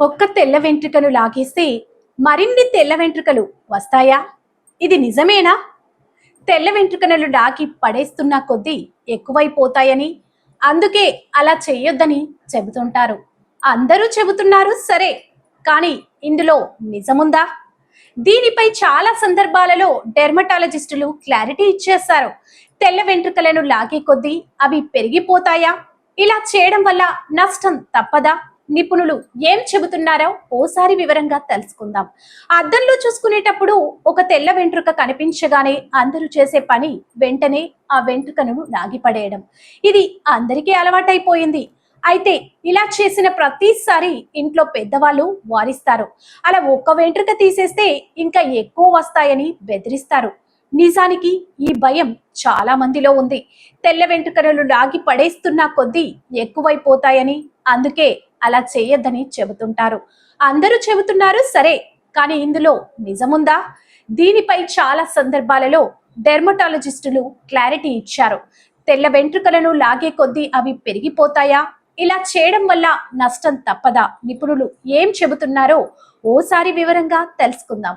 ఒక్క తెల్ల వెంట్రుకను లాగేస్తే మరిన్ని తెల్ల వెంట్రుకలు వస్తాయా? ఇది నిజమేనా? తెల్ల వెంట్రుకలను లాగి పడేస్తున్న కొద్దీ ఎక్కువైపోతాయని అందుకే అలా చెయ్యొద్దని చెబుతుంటారు. అందరూ చెబుతున్నారు సరే కానీ ఇందులో నిజముందా? దీనిపై చాలా సందర్భాలలో డెర్మటాలజిస్టులు క్లారిటీ ఇచ్చేస్తారు. తెల్ల వెంట్రుకలను లాగే కొద్దీ అవి పెరిగిపోతాయా? ఇలా చేయడం వల్ల నష్టం తప్పదా? నిపుణులు ఏం చెబుతున్నారో ఓసారి వివరంగా తెలుసుకుందాం. అద్దంలో చూసుకునేటప్పుడు ఒక తెల్ల వెంట్రుక కనిపించగానే అందరూ చేసే పని వెంటనే ఆ వెంట్రుకను లాగిపడేయడం ఇది అందరికీ అలవాటైపోయింది. అయితే ఇలా చేసిన ప్రతిసారి ఇంట్లో పెద్దవాళ్ళు వారిస్తారు. అలా ఒక్క వెంట్రుక తీసేస్తే ఇంకా ఎక్కువ వస్తాయని బెదిరిస్తారు. నిజానికి ఈ భయం చాలా మందిలో ఉంది. తెల్ల వెంట్రుకలు లాగి పడేస్తున్న కొద్దీ ఎక్కువైపోతాయని అందుకే అలా చేయొద్దని చెబుతుంటారు. అందరూ చెబుతున్నారు సరే కానీ ఇందులో నిజముందా? దీనిపై చాలా సందర్భాలలో డెర్మటాలజిస్టులు క్లారిటీ ఇచ్చారు. తెల్ల వెంట్రుకలను లాగే కొద్దీ అవి పెరిగిపోతాయా? ఇలా చేయడం వల్ల నష్టం తప్పదా? నిపుణులు ఏం చెబుతున్నారో ఓసారి వివరంగా తెలుసుకుందాం.